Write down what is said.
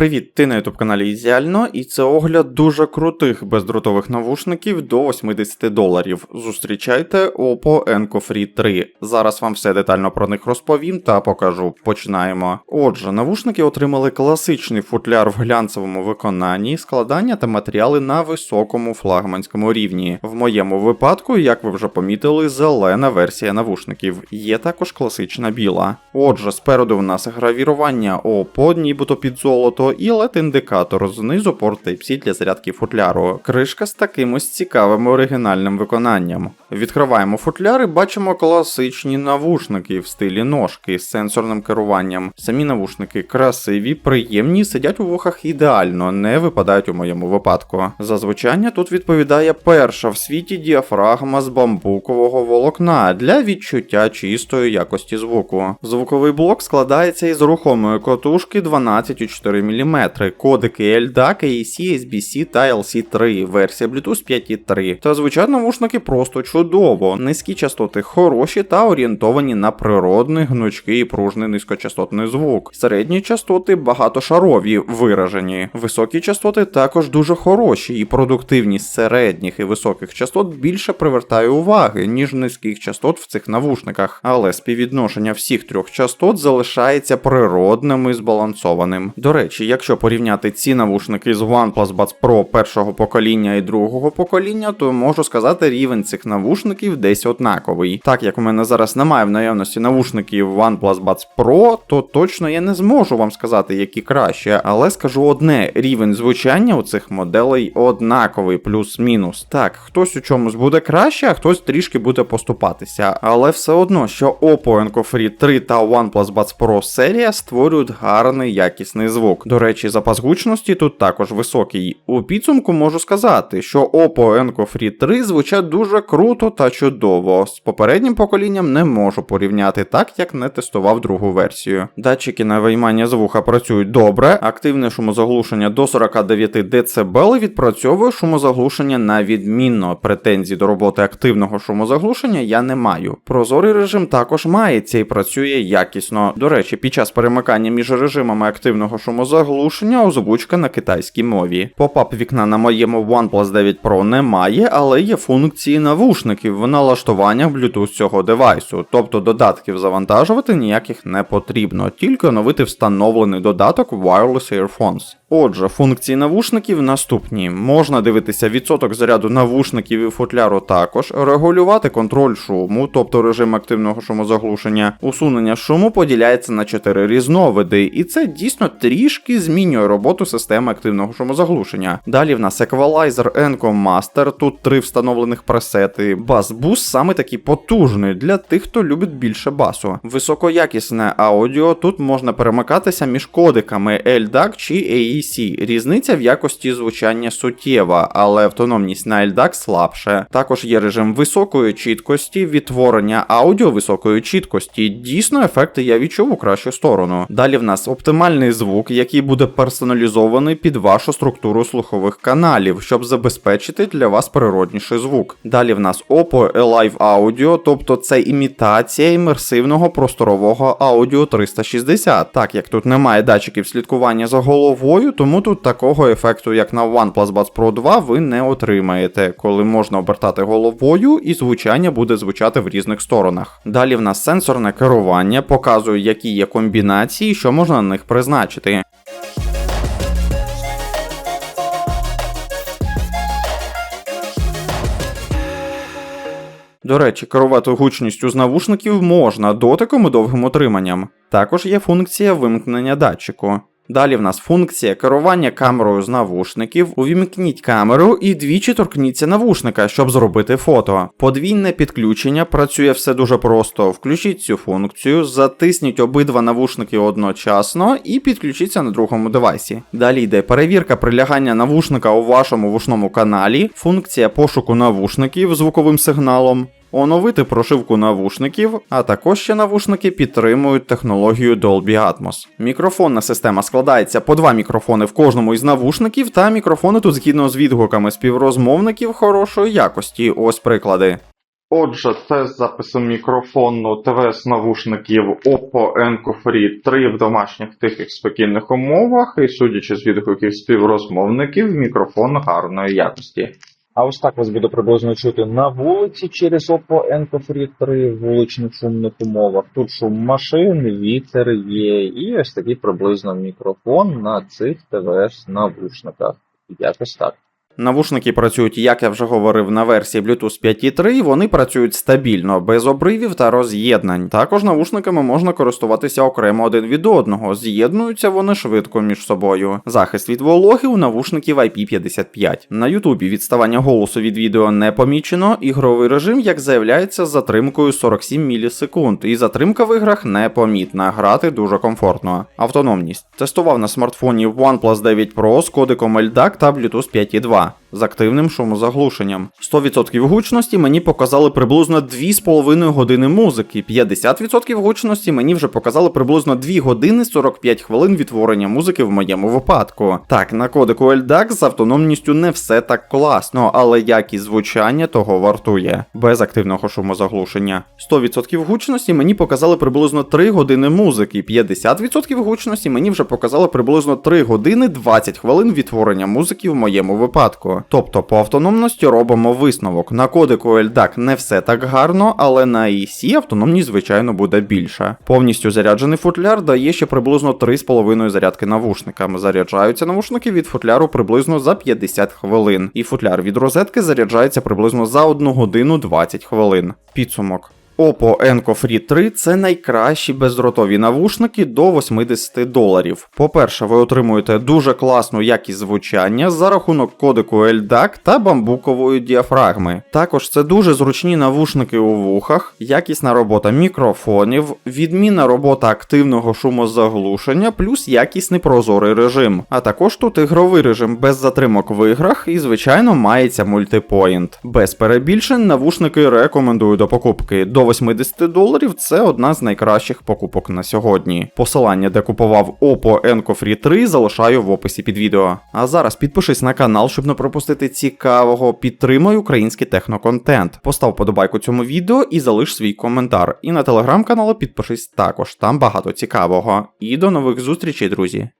Привіт, ти на ютуб каналі Ізіально, і це огляд дуже крутих бездротових навушників до 80 доларів. Зустрічайте Oppo Enco Free 3. Зараз вам все детально про них розповім та покажу. Починаємо. Отже, навушники отримали класичний футляр в глянцевому виконанні, складання та матеріали на високому флагманському рівні. В моєму випадку, як ви вже помітили, зелена версія навушників. Є також класична біла. Отже, спереду в нас гравірування Oppo, нібито під золото і LED-індикатор, знизу порт Type-C для зарядки футляру. Кришка з таким ось цікавим оригінальним виконанням. Відкриваємо футляр і бачимо класичні навушники в стилі ножки з сенсорним керуванням. Самі навушники красиві, приємні, сидять у вухах ідеально, не випадають у моєму випадку. За звучання тут відповідає перша в світі діафрагма з бамбукового волокна для відчуття чистої якості звуку. Звуковий блок складається із рухомої котушки 12,4 мм, кодики LDAC, AEC, SBC та LC3, версія Bluetooth 5.3. Та звучать навушники просто чудово. Низькі частоти хороші та орієнтовані на природний, гнучкий і пружний низькочастотний звук. Середні частоти багатошарові виражені. Високі частоти також дуже хороші, і продуктивність середніх і високих частот більше привертає уваги, ніж низьких частот в цих навушниках. Але співвідношення всіх трьох частот залишається природним і збалансованим. До речі, якщо порівняти ці навушники з OnePlus Buds Pro першого покоління і другого покоління, то можу сказати, рівень цих навушників десь однаковий. Так як у мене зараз немає в наявності навушників OnePlus Buds Pro, то точно я не зможу вам сказати, які краще, але скажу одне: рівень звучання у цих моделей однаковий, плюс-мінус. Так, хтось у чомусь буде краще, а хтось трішки буде поступатися. Але все одно, що Oppo Enco Free 3 та OnePlus Buds Pro серія створюють гарний якісний звук. До речі, запас гучності тут також високий. У підсумку можу сказати, що Oppo Enco Free 3 звучать дуже круто та чудово. З попереднім поколінням не можу порівняти так, як не тестував другу версію. Датчики на виймання звука працюють добре, активне шумозаглушення до 49 дБ відпрацьовує шумозаглушення на відмінно. Претензій до роботи активного шумозаглушення я не маю. Прозорий режим також мається і працює якісно. До речі, під час перемикання між режимами активного шумозаглушення озвучка на китайській мові. Попап вікна на моєму OnePlus 9 Pro немає, але є функції навушників в налаштуваннях Bluetooth цього девайсу, тобто додатків завантажувати ніяких не потрібно, тільки оновити встановлений додаток Wireless Earphones. Отже, функції навушників наступні: можна дивитися відсоток заряду навушників і футляру також, регулювати контроль шуму, тобто режим активного шумозаглушення, усунення шуму поділяється на 4 різновиди, і це дійсно трішки змінює роботу системи активного шумозаглушення. Далі в нас еквалайзер Encom Master, тут три встановлених пресети. Бас-бус саме такий потужний для тих, хто любить більше басу. Високоякісне аудіо, тут можна перемикатися між кодиками LDAC чи AEC. Різниця в якості звучання суттєва, але автономність на LDAC слабше. Також є режим високої чіткості, відтворення аудіо високої чіткості. Дійсно, ефекти я відчув у кращу сторону. Далі в нас оптимальний звук, який буде персоналізований під вашу структуру слухових каналів, щоб забезпечити для вас природніший звук. Далі в нас Oppo Alive Audio, тобто це імітація імерсивного просторового аудіо 360. Так як тут немає датчиків слідкування за головою, тому тут такого ефекту, як на OnePlus Buds Pro 2, ви не отримаєте, коли можна обертати головою і звучання буде звучати в різних сторонах. Далі в нас сенсорне керування показує, які є комбінації, що можна на них призначити. До речі, керувати гучністю з навушників можна дотиком і довгим утриманням. Також є функція вимкнення датчику. Далі в нас функція керування камерою з навушників. Увімкніть камеру і двічі торкніться навушника, щоб зробити фото. Подвійне підключення працює все дуже просто. Включіть цю функцію, затисніть обидва навушники одночасно і підключіться на другому девайсі. Далі йде перевірка прилягання навушника у вашому вушному каналі, функція пошуку навушників звуковим сигналом. Оновити прошивку навушників, а також ще навушники підтримують технологію Dolby Atmos. Мікрофонна система складається по два мікрофони в кожному із навушників, та мікрофони тут згідно з відгуками співрозмовників хорошої якості. Ось приклади. Отже, тест запису мікрофону ТВС навушників Oppo Enco Free 3 в домашніх тихих спокійних умовах, і судячи з відгуків співрозмовників, мікрофон гарної якості. А ось так вас буде приблизно чути на вулиці через Enco Free 3 в вуличних шумних умовах. Тут шум машин, вітер є, і ось такий приблизно мікрофон на цих ТВС навушниках. Якось так. Навушники працюють, як я вже говорив, на версії Bluetooth 5.3, вони працюють стабільно, без обривів та роз'єднань. Також навушниками можна користуватися окремо один від одного, з'єднуються вони швидко між собою. Захист від вологи у навушників IP55. На Ютубі відставання голосу від відео не помічено, ігровий режим, як заявляється, з затримкою 47 мілісекунд, і затримка в іграх непомітна, грати дуже комфортно. Автономність. Тестував на смартфоні OnePlus 9 Pro з кодиком LDAC та Bluetooth 5.2 Bye. З активним шумозаглушенням. 100% гучності мені показали приблизно 2,5 години музики, 50% гучності мені вже показали приблизно 2 години 45 хвилин відтворення музики в моєму випадку. Так, на кодику LDAC з автономністю не все так класно, але якість звучання того вартує, без активного шумозаглушення. 100% гучності мені показали приблизно 3 години музики, 50% гучності мені вже показали приблизно 3 години 20 хвилин відтворення музики в моєму випадку. Тобто по автономності робимо висновок. На кодику LDAC не все так гарно, але на EC автономність, звичайно, буде більша. Повністю заряджений футляр дає ще приблизно 3,5 зарядки навушниками. Заряджаються навушники від футляру приблизно за 50 хвилин, і футляр від розетки заряджається приблизно за 1 годину 20 хвилин. Підсумок. Oppo Enco Free 3 це найкращі бездротові навушники до 80 доларів. По-перше, ви отримуєте дуже класну якість звучання за рахунок кодику LDAC та бамбукової діафрагми. Також це дуже зручні навушники у вухах, якісна робота мікрофонів, відмінна робота активного шумозаглушення, плюс якісний прозорий режим. А також тут ігровий режим без затримок в іграх і, звичайно, мається мультипоінт. Без перебільшень навушники рекомендую до покупки. До 80 доларів це одна з найкращих покупок на сьогодні. Посилання, де купував Oppo Enco Free 3, залишаю в описі під відео. А зараз підпишись на канал, щоб не пропустити цікавого. Підтримай український техноконтент. Постав подобайку цьому відео і залиш свій коментар. І на телеграм-канал підпишись також, там багато цікавого. І до нових зустрічей, друзі!